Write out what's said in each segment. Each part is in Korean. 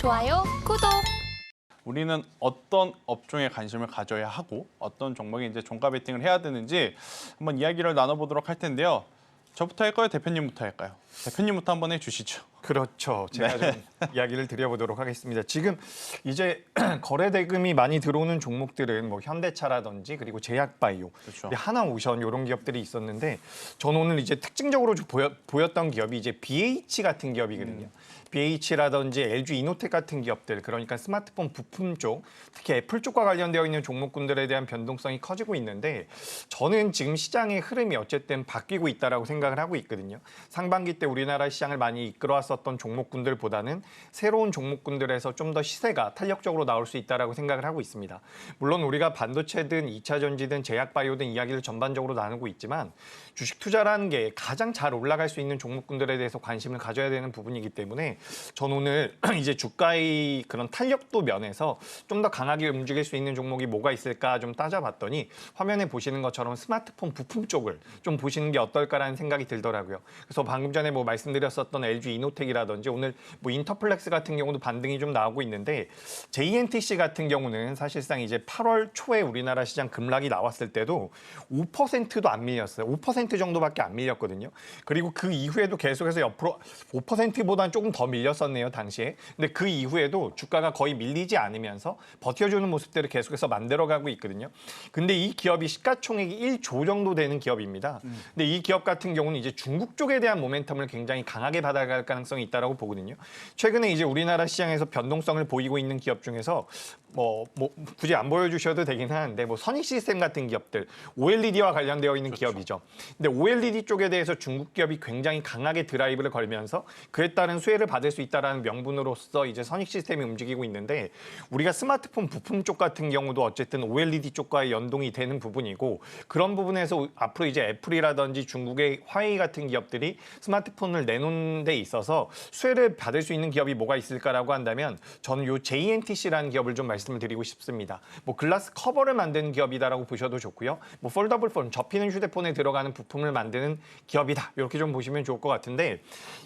좋아요, 구독. 우리는 어떤 업종에 관심을 가져야 하고 어떤 종목에 이제 종가 베팅을 해야 되는지 한번 이야기를 나눠보도록 할 텐데요. 저부터 할까요? 대표님부터 할까요? 대표님부터 한번 해주시죠. 그렇죠. 제가 좀 이야기를 드려보도록 하겠습니다. 지금 이제 거래 대금이 많이 들어오는 종목들은 뭐 현대차라든지 그리고 제약바이오, 그렇죠. 하나오션 이런 기업들이 있었는데 저는 오늘 이제 특징적으로 좀 보여, 보였 던 기업이 이제 BH 같은 기업이거든요. BH라든지 LG 이노텍 같은 기업들 그러니까 스마트폰 부품 쪽 특히 애플 쪽과 관련되어 있는 종목군들에 대한 변동성이 커지고 있는데 저는 지금 시장의 흐름이 어쨌든 바뀌고 있다라고 생각을 하고 있거든요. 상반기 때 우리나라 시장을 많이 이끌어왔 었던 종목군들보다는 새로운 종목군들에서 좀 더 시세가 탄력적으로 나올 수 있다라고 생각을 하고 있습니다. 물론 우리가 반도체든 2차 전지든 제약 바이오든 이야기를 전반적으로 나누고 있지만 주식 투자라는 게 가장 잘 올라갈 수 있는 종목군들에 대해서 관심을 가져야 되는 부분이기 때문에 전 오늘 이제 주가의 그런 탄력도 면에서 좀 더 강하게 움직일 수 있는 종목이 뭐가 있을까 좀 따져봤더니 화면에 보시는 것처럼 스마트폰 부품 쪽을 좀 보시는 게 어떨까라는 생각이 들더라고요. 그래서 방금 전에 뭐 말씀드렸었던 LG 이노텍 이라든지 오늘 뭐 인터플렉스 같은 경우도 반등이 좀 나오고 있는데 JNTC 같은 경우는 사실상 이제 8월 초에 우리나라 시장 급락이 나왔을 때도 5%도 안 밀렸어요. 5% 정도밖에 안 밀렸거든요. 그리고 그 이후에도 계속해서 옆으로 5%보다는 조금 더 밀렸었네요, 당시에. 근데 그 이후에도 주가가 거의 밀리지 않으면서 버텨주는 모습들을 계속해서 만들어가고 있거든요. 근데 이 기업이 시가총액이 1조 정도 되는 기업입니다. 근데 이 기업 같은 경우는 이제 중국 쪽에 대한 모멘텀을 굉장히 강하게 받아갈 가능성이 있다라고 보거든요. 최근에 이제 우리나라 시장에서 변동성을 보이고 있는 기업 중에서 뭐, 뭐 굳이 안 보여주셔도 되긴 하는데 뭐 선익 시스템 같은 기업들 OLED와 관련되어 있는 기업이죠. 근데 OLED 쪽에 대해서 중국 기업이 굉장히 강하게 드라이브를 걸면서 그에 따른 수혜를 받을 수 있다라는 명분으로서 이제 선익 시스템이 움직이고 있는데 우리가 스마트폰 부품 쪽 같은 경우도 어쨌든 OLED 쪽과의 연동이 되는 부분이고 그런 부분에서 앞으로 이제 애플이라든지 중국의 화웨이 같은 기업들이 스마트폰을 내놓는 데 있어서 수혜를 받을 수 있는 기업이 뭐가 있을까라고 한다면 저는 요 JNTC라는 기업을 좀 말씀을 드리고 싶습니다. 뭐 글라스 커버를 만드는 기업이다라고 보셔도 좋고요. 뭐 폴더블 폰 접히는 휴대폰에 들어가는 부품을 만드는 기업이다. 이렇게 좀 보시면 좋을 것 같은데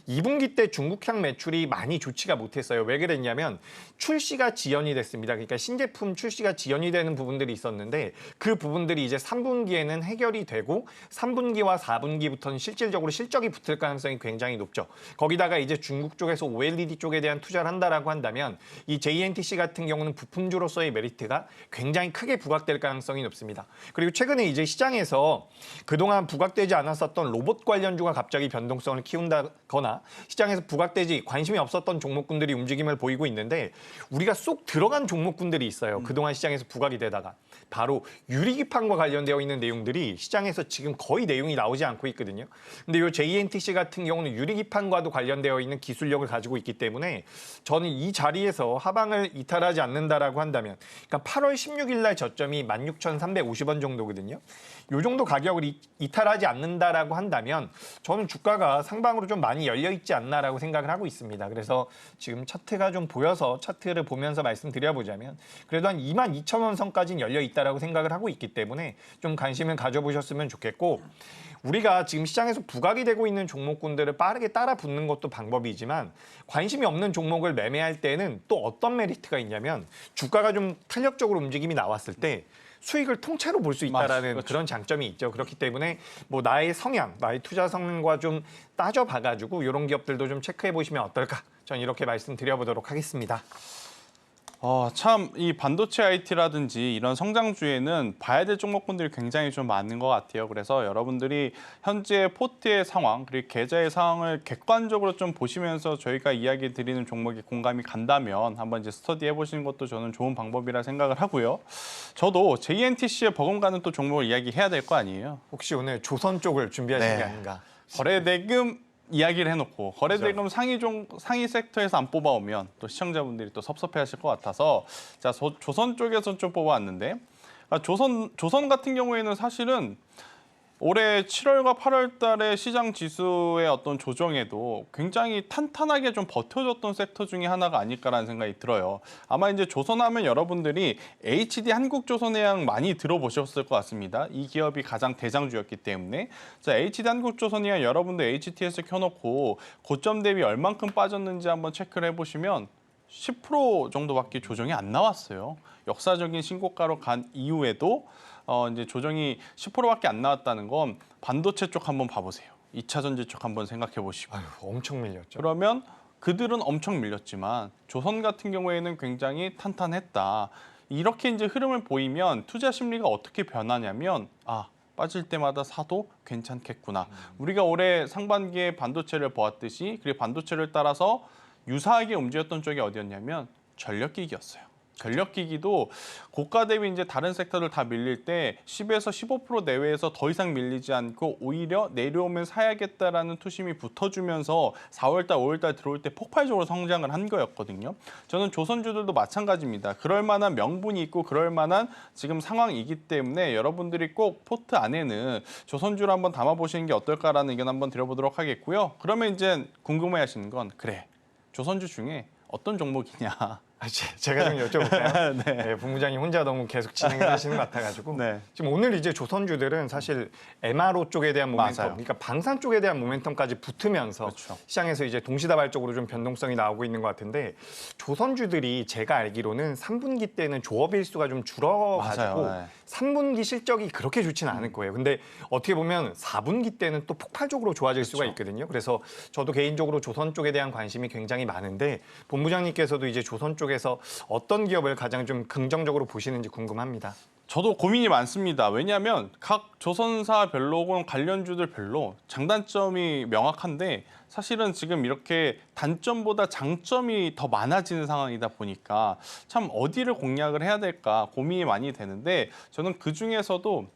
2분기 때 중국향 매출이 많이 좋지가 못했어요. 왜 그랬냐면 출시가 지연이 됐습니다. 그러니까 신제품 출시가 지연이 되는 부분들이 있었는데 그 부분들이 이제 3분기에는 해결이 되고 3분기와 4분기부터는 실질적으로 실적이 붙을 가능성이 굉장히 높죠. 거기다가 이제 중국 쪽에서 OLED 쪽에 대한 투자를 한다라고 한다면 이 JNTC 같은 경우는 부품주로서의 메리트가 굉장히 크게 부각될 가능성이 높습니다. 그리고 최근에 이제 시장에서 그동안 부각되지 않았었던 로봇 관련주가 갑자기 변동성을 키운다거나 시장에서 부각되지 관심이 없었던 종목군들이 움직임을 보이고 있는데 우리가 쏙 들어간 종목군들이 있어요. 그동안 시장에서 부각이 되다가 바로 유리기판과 관련되어 있는 내용들이 시장에서 지금 거의 내용이 나오지 않고 있거든요. 근데 이 JNTC 같은 경우는 유리기판과도 관련되어 있는 기술력을 가지고 있기 때문에 저는 이 자리에서 하방을 이탈하지 않는다라고 한다면 그러니까 8월 16일 날 저점이 16,350원 정도거든요. 요 정도 가격을 이, 이탈하지 않는다라고 한다면 저는 주가가 상방으로 좀 많이 열려 있지 않나라고 생각을 하고 있습니다. 그래서 지금 차트가 좀 보여서 차트를 보면서 말씀드려보자면 그래도 한 22,000원 선까지는 열려 있다라고 생각을 하고 있기 때문에 좀 관심을 가져보셨으면 좋겠고 우리가 지금 시장에서 부각이 되고 있는 종목군들을 빠르게 따라 붙는 것도 방 법이지만 관심이 없는 종목을 매매할 때는 또 어떤 메리트가 있냐면 주가가 좀 탄력적으로 움직임이 나왔을 때 수익을 통째로 볼 수 있다라는 그렇죠. 그런 장점이 있죠. 그렇기 때문에 뭐 나의 성향, 나의 투자 성능과 좀 따져 봐가지고 이런 기업들도 좀 체크해 보시면 어떨까? 전 이렇게 말씀드려보도록 하겠습니다. 어, 참 이 반도체 IT라든지 이런 성장주에는 봐야 될 종목군들이 굉장히 좀 많은 것 같아요. 그래서 여러분들이 현재 포트의 상황 그리고 계좌의 상황을 객관적으로 좀 보시면서 저희가 이야기 드리는 종목에 공감이 간다면 한번 이제 스터디 해보시는 것도 저는 좋은 방법이라 생각을 하고요. 저도 JNTC에 버금가는 또 종목을 이야기해야 될 거 아니에요. 혹시 오늘 조선 쪽을 준비하신 네. 게 아닌가? 거래대금 이야기를 해놓고 거래대금 상위 종 상위 섹터에서 안 뽑아오면 또 시청자분들이 또 섭섭해하실 것 같아서 자 조, 조선 쪽에서 좀 뽑아왔는데 아, 조선 조선 같은 경우에는 사실은 올해 7월과 8월 달에 시장 지수의 어떤 조정에도 굉장히 탄탄하게 좀 버텨줬던 섹터 중에 하나가 아닐까라는 생각이 들어요. 아마 이제 조선하면 여러분들이 HD 한국조선해양 많이 들어보셨을 것 같습니다. 이 기업이 가장 대장주였기 때문에 자 HD 한국조선해양 여러분들 HTS 켜놓고 고점 대비 얼만큼 빠졌는지 한번 체크를 해보시면 10% 정도밖에 조정이 안 나왔어요. 역사적인 신고가로 간 이후에도 어, 이제 조정이 10%밖에 안 나왔다는 건 반도체 쪽 한번 봐보세요. 2차 전지 쪽 한번 생각해 보시고. 아유, 엄청 밀렸죠. 그러면 그들은 엄청 밀렸지만 조선 같은 경우에는 굉장히 탄탄했다. 이렇게 이제 흐름을 보이면 투자 심리가 어떻게 변하냐면 아 빠질 때마다 사도 괜찮겠구나. 우리가 올해 상반기에 반도체를 보았듯이 그리고 반도체를 따라서 유사하게 움직였던 쪽이 어디였냐면 전력기기였어요. 전력기기도 고가 대비 이제 다른 섹터들 다 밀릴 때 10에서 15% 내외에서 더 이상 밀리지 않고 오히려 내려오면 사야겠다라는 투심이 붙어주면서 4월달, 5월달 들어올 때 폭발적으로 성장을 한 거였거든요. 저는 조선주들도 마찬가지입니다. 그럴 만한 명분이 있고 그럴 만한 지금 상황이기 때문에 여러분들이 꼭 포트 안에는 조선주를 한번 담아보시는 게 어떨까라는 의견 한번 드려보도록 하겠고요. 그러면 이제 궁금해하시는 건 그래 조선주 중에 어떤 종목이냐. 아, 제- 제가 좀 여쭤볼까요? 네. 네, 본부장님 혼자 너무 계속 진행을 하시는 것 같아가지고 네. 지금 오늘 이제 조선주들은 사실 MRO 쪽에 대한 모멘텀, 맞아요. 그러니까 방산 쪽에 대한 모멘텀까지 붙으면서 그렇죠. 시장에서 이제 동시다발적으로 좀 변동성이 나오고 있는 것 같은데 조선주들이 제가 알기로는 3분기 때는 조업 일수가 좀 줄어가지고 맞아요. 네. 3분기 실적이 그렇게 좋지는 않을 거예요. 근데 어떻게 보면 4분기 때는 또 폭발적으로 좋아질 수가 그렇죠. 있거든요. 그래서 저도 개인적으로 조선 쪽에 대한 관심이 굉장히 많은데 본부장님께서도 이제 조선 쪽 에서 어떤 기업을 가장 좀 긍정적으로 보시는지 궁금합니다. 저도 고민이 많습니다. 왜냐하면 각 조선사별로 혹은 관련주들별로 장단점이 명확한데 사실은 지금 이렇게 단점보다 장점이 더 많아지는 상황이다 보니까 참 어디를 공략을 해야 될까 고민이 많이 되는데 저는 그 중에서도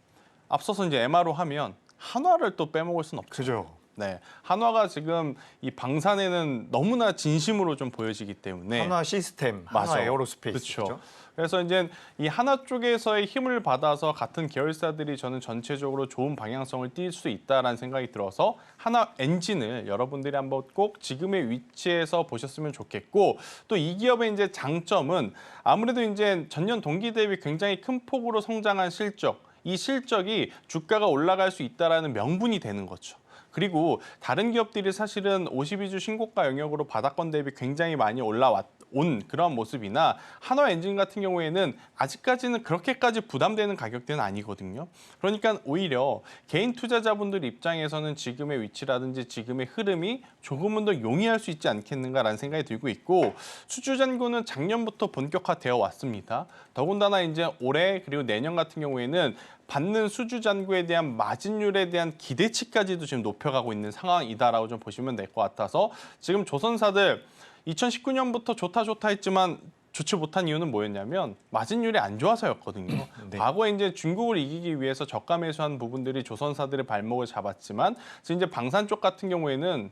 앞서서 이제 MR로 하면 한화를 또 빼먹을 수는 없죠. 그죠? 네, 한화가 지금 이 방산에는 너무나 진심으로 좀 보여지기 때문에 한화 시스템, 한화 맞아. 에어로스페이스. 그렇죠. 그래서 이제 이 하나 쪽에서의 힘을 받아서 같은 계열사들이 저는 전체적으로 좋은 방향성을 띌 수 있다라는 생각이 들어서 하나 엔진을 여러분들이 한번 꼭 지금의 위치에서 보셨으면 좋겠고 또 이 기업의 이제 장점은 아무래도 이제 전년 동기 대비 굉장히 큰 폭으로 성장한 실적 이 실적이 주가가 올라갈 수 있다라는 명분이 되는 거죠. 그리고 다른 기업들이 사실은 52주 신고가 영역으로 바닥권 대비 굉장히 많이 올라왔 온 그런 모습이나 한화 엔진 같은 경우에는 아직까지는 그렇게까지 부담되는 가격대는 아니거든요. 그러니까 오히려 개인 투자자분들 입장에서는 지금의 위치라든지 지금의 흐름이 조금은 더 용이할 수 있지 않겠는가라는 생각이 들고 있고 수주 잔고는 작년부터 본격화되어 왔습니다. 더군다나 이제 올해 그리고 내년 같은 경우에는 받는 수주 잔고에 대한 마진율에 대한 기대치까지도 지금 높여가고 있는 상황이다라고 좀 보시면 될 것 같아서 지금 조선사들 2019년부터 좋다 좋다 했지만 좋지 못한 이유는 뭐였냐면 마진율이 안 좋아서였거든요. 네. 과거에 이제 중국을 이기기 위해서 저가 매수한 부분들이 조선사들의 발목을 잡았지만 지금 이제 방산 쪽 같은 경우에는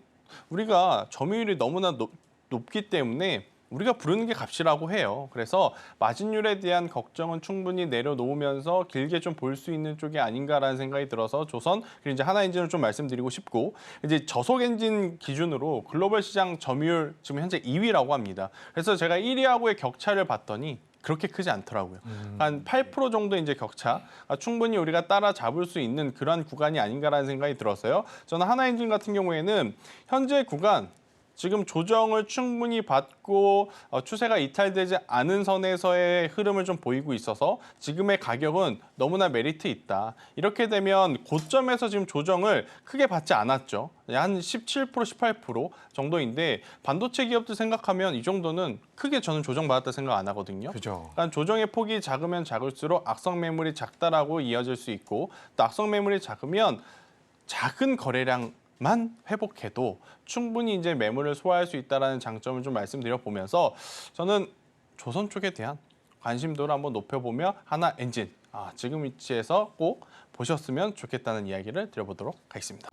우리가 점유율이 너무나 높, 높기 때문에 우리가 부르는 게 값이라고 해요. 그래서 마진율에 대한 걱정은 충분히 내려놓으면서 길게 좀 볼 수 있는 쪽이 아닌가라는 생각이 들어서 조선 그리고 이제 하나 엔진을 좀 말씀드리고 싶고 이제 저속 엔진 기준으로 글로벌 시장 점유율 지금 현재 2위라고 합니다. 그래서 제가 1위하고의 격차를 봤더니 그렇게 크지 않더라고요. 한8% 정도 이제 격차 아, 충분히 우리가 따라잡을 수 있는 그런 구간이 아닌가라는 생각이 들어서요. 저는 하나 엔진 같은 경우에는 현재 구간 지금 조정을 충분히 받고 어, 추세가 이탈되지 않은 선에서의 흐름을 좀 보이고 있어서 지금의 가격은 너무나 메리트 있다. 이렇게 되면 고점에서 지금 조정을 크게 받지 않았죠. 한 17%, 18% 정도인데 반도체 기업들 생각하면 이 정도는 크게 저는 조정받았다 생각 안 하거든요. 그죠. 그러니까 조정의 폭이 작으면 작을수록 악성 매물이 작다라고 이어질 수 있고 또 악성 매물이 작으면 작은 거래량 만 회복해도 충분히 이제 매물을 소화할 수 있다라는 장점을 좀 말씀드려 보면서 저는 조선 쪽에 대한 관심도를 한번 높여보며 하나 엔진 아, 지금 위치에서 꼭 보셨으면 좋겠다는 이야기를 드려보도록 하겠습니다.